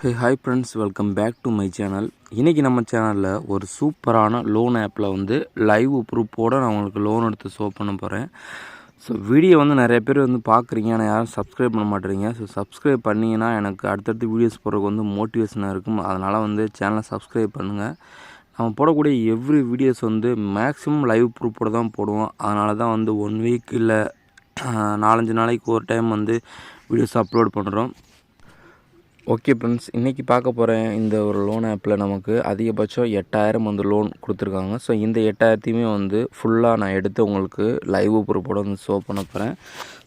Hey hi friends welcome back to my channel இன்றைக்கி நம்ம சேனலில் ஒரு சூப்பரான லோன் ஆப்பில் வந்து லைவ் ப்ரூஃபோடு நான் உங்களுக்கு லோன் எடுத்து ஷோ பண்ண போகிறேன் ஸோ வீடியோ வந்து நிறைய பேர் வந்து பார்க்குறீங்க. ஆனால் யாரும் சப்ஸ்கிரைப் பண்ண மாட்டேறீங்க. ஸோ சப்ஸ்கிரைப் பண்ணிங்கன்னா எனக்கு அடுத்தடுத்து வீடியோஸ் போடுறதுக்கு வந்து மோட்டிவேஷனாக இருக்கும். அதனால் வந்து சேனலை சப்ஸ்கிரைப் பண்ணுங்கள் நம்ம போடக்கூடிய எவ்ரி வீடியோஸ் வந்து மேக்ஸிமம் லைவ் ப்ரூஃபோடு தான் போடுவோம். அதனால தான் வந்து ஒன் வீக் இல்லை நாலஞ்சு நாளைக்கு ஒரு டைம் வந்து வீடியோஸ் அப்லோட் பண்ணுறோம் ஓகே ஃப்ரெண்ட்ஸ் இன்றைக்கி பார்க்க போகிறேன் இந்த ஒரு லோன் ஆப்பில் நமக்கு அதிகபட்சம் எட்டாயிரம் வந்து லோன் கொடுத்துருக்காங்க. ஸோ இந்த எட்டாயிரத்தையுமே வந்து ஃபுல்லாக நான் எடுத்து உங்களுக்கு லைவ் ப்ரூஃபோட வந்து ஷோ பண்ண போகிறேன்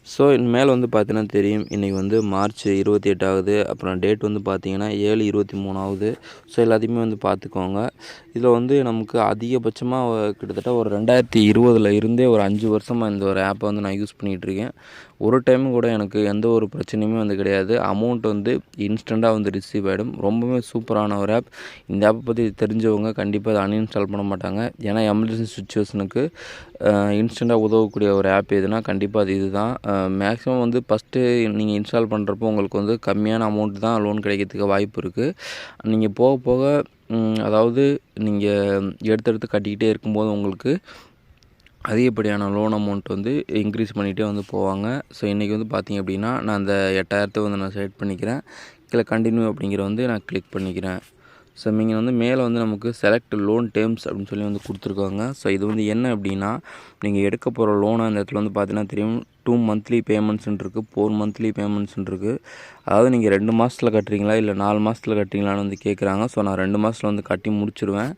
ஸோ மேலே வந்து பார்த்தீங்கன்னா தெரியும். இன்றைக்கி வந்து மார்ச் இருபத்தி எட்டாவது அப்புறம் டேட் வந்து பார்த்திங்கன்னா ஏழு இருபத்தி மூணாவது ஸோ எல்லாத்தையுமே வந்து பார்த்துக்கோங்க இதில் வந்து நமக்கு அதிகபட்சமாக கிட்டத்தட்ட ஒரு ரெண்டாயிரத்தி இருபதில் இருந்தே ஒரு அஞ்சு வருஷமாக இந்த ஒரு ஆப்பை வந்து நான் யூஸ் பண்ணிகிட்ருக்கேன் ஒரு டைம் கூட எனக்கு எந்த ஒரு பிரச்சனையுமே வந்து கிடையாது. அமௌண்ட் வந்து இன்ஸ்டண்ட்டாக வந்து ரிசீவ் ஆகிடும் ரொம்பவே சூப்பரான ஒரு ஆப் இந்த ஆப்பை பற்றி தெரிஞ்சவங்க கண்டிப்பாக அதை அன்இன்ஸ்டால் பண்ண மாட்டாங்க. ஏன்னா எமர்ஜென்சி சுச்சுவேஷனுக்கு இன்ஸ்டண்ட்டாக உதவக்கூடிய ஒரு ஆப் எதுனா கண்டிப்பாக அது இதுதான். மேக்ஸிமம் வந்து ஃபஸ்ட்டு நீங்கள் இன்ஸ்டால் பண்ணுறப்போ உங்களுக்கு வந்து கம்மியான அமௌண்ட் தான் லோன் கிடைக்கிறதுக்கு வாய்ப்பு இருக்குது நீங்கள் போக போக அதாவது நீங்கள் எடுத்து எடுத்து கட்டிக்கிட்டே இருக்கும்போது உங்களுக்கு அதிகப்படியான லோன் அமௌண்ட் வந்து இன்க்ரீஸ் பண்ணிகிட்டே வந்து போவாங்க. ஸோ இன்றைக்கி வந்து பார்த்திங்க அப்படின்னா நான் அந்த எட்டாயிரத்தை வந்து நான் செலக்ட் பண்ணிக்கிறேன். கீழே கண்டினியூ அப்படிங்கிற வந்து நான் கிளிக் பண்ணிக்கிறேன். ஸோ நீங்கள் வந்து மேலே வந்து நமக்கு செலக்ட் லோன் டேர்ம்ஸ் அப்படின்னு சொல்லி வந்து கொடுத்துருக்காங்க. ஸோ இது வந்து என்ன அப்படின்னா நீங்கள் எடுக்க போகிற லோனை அந்த இடத்துல வந்து பார்த்தீங்கன்னா தெரியும். டூ மந்த்லி பேமெண்ட்ஸ்ன்னு இருக்குது ஃபோர் மந்த்லி பேமெண்ட்ஸ்ன்னு இருக்குது அதாவது நீங்கள் ரெண்டு மாதத்தில் கட்டுறீங்களா இல்லை நாலு மாதத்தில் கட்டுறீங்களான்னு வந்து கேட்குறாங்க ஸோ நான் ரெண்டு மாதத்தில் வந்து கட்டி முடிச்சிடுவேன்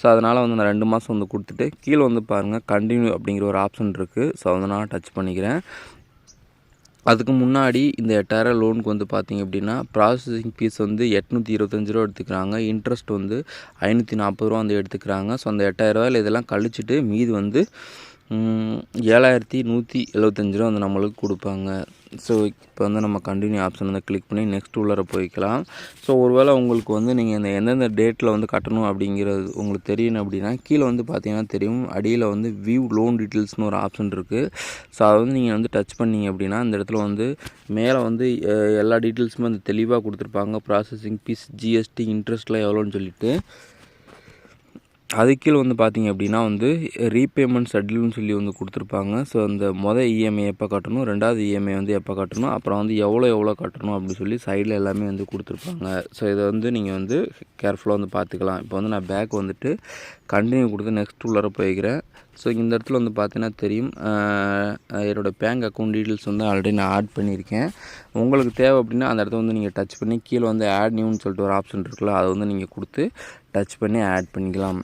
ஸோ அதனால் வந்து நான் ரெண்டு மாதம் வந்து கொடுத்துட்டு கீழே வந்து பாருங்கள் கண்டினியூ அப்படிங்கிற ஒரு ஆப்ஷன் இருக்குது ஸோ அதை நான் டச் பண்ணிக்கிறேன். அதுக்கு முன்னாடி இந்த எட்டாயிரம் லோனுக்கு வந்து பார்த்திங்க அப்படின்னா ப்ராசஸிங் ஃபீஸ் வந்து எட்நூற்றி இருபத்தஞ்சி ரூபா எடுத்துக்கிறாங்க. இன்ட்ரெஸ்ட் வந்து ஐநூற்றி நாற்பது ரூபா வந்து எடுத்துக்கிறாங்க. ஸோ அந்த எட்டாயிரரூவாயில் இதெல்லாம் கழிச்சிட்டு மீது வந்து ஏழாயிரத்தி நூற்றி எழுபத்தஞ்சி ரூபா வந்து நம்மளுக்கு கொடுப்பாங்க. ஸோ இப்போ வந்து நம்ம கண்டினியூ ஆப்ஷன் வந்து கிளிக் பண்ணி நெக்ஸ்ட் உள்ளார போய்க்கலாம். ஸோ ஒருவேளை உங்களுக்கு வந்து நீங்கள் இந்த எந்தெந்த டேட்டில் வந்து கட்டணும் அப்படிங்கிறது உங்களுக்கு தெரியணும் அப்படின்னா கீழே வந்து பார்த்தீங்கன்னா தெரியும். அடியில் வந்து வியூ லோன் டீட்டெயில்ஸ்னு ஒரு ஆப்ஷன் இருக்குது ஸோ அதை வந்து நீங்கள் வந்து டச் பண்ணிங்க அப்படின்னா இந்த இடத்துல வந்து மேலே வந்து எல்லா டீட்டெயில்ஸுமே வந்து தெளிவாக கொடுத்துருப்பாங்க. ப்ராசஸிங் ஃபீஸ் ஜிஎஸ்டி இன்ட்ரெஸ்ட்லாம் எவ்வளோன்னு சொல்லிட்டு. அதுக்கீழே வந்து பார்த்திங்க அப்படின்னா வந்து ரீபேமெண்ட் ஷெட்யூல்னு சொல்லி வந்து கொடுத்துருப்பாங்க. ஸோ அந்த மொதல் இஎம்ஐ எப்போ கட்டணும்? ரெண்டாவது இஎம்ஐ வந்து எப்போ கட்டணும்? அப்புறம் வந்து எவ்வளோ எவ்வளோ கட்டணும்? அப்படின்னு சொல்லி சைடில் எல்லாமே வந்து கொடுத்துருப்பாங்க. ஸோ இதை வந்து நீங்கள் வந்து கேர்ஃபுல்லாக வந்து பார்த்துக்கலாம் இப்போ வந்து நான் பேக் வந்துட்டு கண்டினியூ கொடுத்து நெக்ஸ்ட் உள்ளார போய்க்கிறேன். ஸோ இந்த இடத்துல வந்து பார்த்தீங்கன்னா தெரியும். என்னோடய பேங்க் அக்கௌண்ட் டீட்டெயில்ஸ் வந்து ஆல்ரெடி நான் ஆட் பண்ணியிருக்கேன். உங்களுக்கு தேவை அப்படின்னா அந்த இடத்த வந்து நீங்கள் டச் பண்ணி கீழே வந்து ஆட் நியூன்னு சொல்லிட்டு ஒரு ஆப்ஷன் இருக்குல்ல அதை வந்து நீங்கள் கொடுத்து டச் பண்ணி ஆட் பண்ணிக்கலாம்.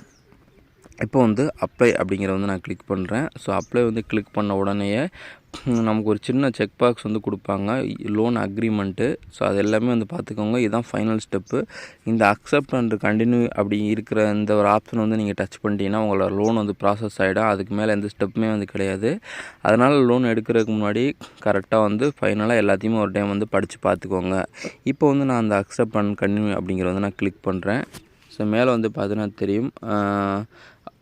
இப்போ வந்து அப்ளை அப்படிங்கிற வந்து நான் கிளிக் பண்ணுறேன் ஸோ அப்ளை வந்து கிளிக் பண்ண உடனேயே நமக்கு ஒரு சின்ன செக் பாக்ஸ் வந்து கொடுப்பாங்க. லோன் அக்ரிமெண்ட்டு ஸோ அது எல்லாமே வந்து பார்த்துக்கோங்க. இதுதான் ஃபைனல் ஸ்டெப்பு இந்த அக்செப்ட் அண்ட் கண்டினியூ அப்படி இருக்கிற இந்த ஒரு ஆப்ஷன் வந்து நீங்கள் டச் பண்ணிட்டீங்கன்னா உங்களோட லோன் வந்து ப்ராசஸ் ஆகிடும் அதுக்கு மேலே எந்த ஸ்டெப்புமே வந்து கிடையாது. அதனால் லோன் எடுக்கிறதுக்கு முன்னாடி கரெக்டாக வந்து ஃபைனலாக எல்லாத்தையுமே ஒரு டைம் வந்து படித்து பார்த்துக்கோங்க. இப்போ வந்து நான் அந்த அக்செப்ட் அண்ட் கண்டினியூ அப்படிங்கிறத வந்து நான் கிளிக் பண்ணுறேன் ஸோ மேலே வந்து பார்த்தீங்கன்னா தெரியும்.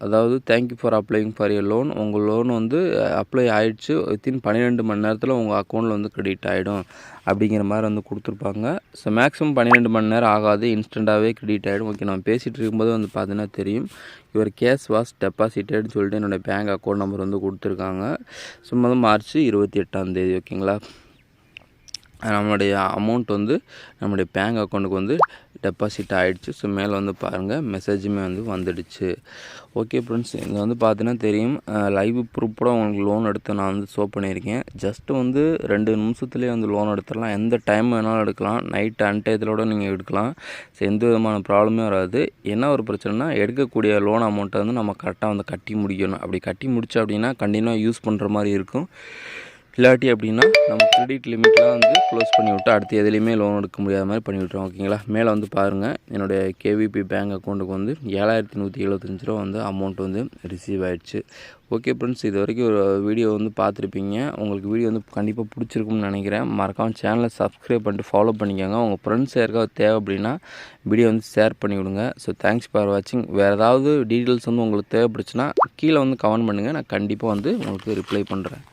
அதாவது thank you for applying for a loan உங்கள் லோன் வந்து அப்ளை ஆகிடுச்சு வித்தின் பன்னிரெண்டு மணி நேரத்தில் உங்கள் அக்கௌண்ட்டில் வந்து கிரெடிட் ஆகிடும் அப்படிங்கிற மாதிரி வந்து கொடுத்துருப்பாங்க. ஸோ மேக்ஸிமம் பன்னிரெண்டு மணி நேரம் ஆகாது. இன்ஸ்டண்ட்டாகவே கிரெடிட் ஆகிடும் ஓகே நான் பேசிகிட்டு இருக்கும்போது வந்து பார்த்தீங்கன்னா தெரியும். இவர் கேஷ் வாஸ் டெபாசிட்டட்னு சொல்லிட்டு என்னோடய பேங்க் அக்கௌண்ட் நம்பர் வந்து கொடுத்துருக்காங்க. சும்மா மார்ச் இருபத்தி எட்டாம் தேதி ஓகேங்களா நம்மளுடைய அமௌண்ட் வந்து நம்முடைய பேங்க் அக்கௌண்ட்டுக்கு வந்து டெபாசிட் ஆகிடுச்சு ஸோ மேலே வந்து பாருங்கள் மெசேஜுமே வந்து வந்துடுச்சு. ஓகே ஃப்ரெண்ட்ஸ் இங்கே வந்து பார்த்தீங்கன்னா தெரியும் லைவ் ப்ரூஃபோட உங்களுக்கு லோன் எடுத்து நான் வந்து ஷோ பண்ணியிருக்கேன். ஜஸ்ட்டு வந்து ரெண்டு நிமிஷத்துலேயே வந்து லோன் எடுத்துடலாம். எந்த டைம் வேணாலும் எடுக்கலாம். நைட் அன்டயத்திலோட நீங்கள் எடுக்கலாம். ஸோ எந்த விதமான ப்ராப்ளமே வராது. என்ன ஒரு பிரச்சனைனா எடுக்கக்கூடிய லோன் அமௌண்ட்டை வந்து நம்ம கரெக்டாக வந்து கட்டி முடிக்கணும். அப்படி கட்டி முடிச்சு அப்படின்னா கண்டினியூவாக யூஸ் பண்ணுற மாதிரி இருக்கும். இல்லாட்டி அப்படின்னா நம்ம கிரெடிட் லிமிட்லாம் வந்து க்ளோஸ் பண்ணி விட்டு அடுத்து எதுலேயுமே லோன் எடுக்க முடியாத மாதிரி பண்ணி விட்ருவோம் ஓகேங்களா மேலே வந்து பாருங்கள் என்னுடைய கேவிபி பேங்க் அக்கௌண்ட்டுக்கு வந்து ஏழாயிரத்தி நூற்றி எழுபத்தஞ்சி ரூபா வந்து அமௌண்ட் வந்து ரிசீவ் ஆகிடுச்சு ஓகே ஃப்ரெண்ட்ஸ் இது வரைக்கும் ஒரு வீடியோ வந்து பார்த்துருப்பீங்க. உங்களுக்கு வீடியோ வந்து கண்டிப்பாக பிடிச்சிருக்கும்னு நினைக்கிறேன். மறக்காமல் சேனலை சப்ஸ்கிரைப் பண்ணிட்டு ஃபாலோ பண்ணிக்கோங்க. உங்கள் ஃப்ரெண்ட்ஸ் யாருக்காவது தேவை அப்படின்னா வீடியோ வந்து ஷேர் பண்ணி விடுங்க. ஸோ தேங்க்ஸ் ஃபார் வாட்சிங் வேறு ஏதாவது டீட்டெயில்ஸ் வந்து உங்களுக்கு தேவைப்படுச்சுன்னா கீழே வந்து கமெண்ட் பண்ணுங்கள் நான் கண்டிப்பாக வந்து உங்களுக்கு ரிப்ளை பண்ணுறேன்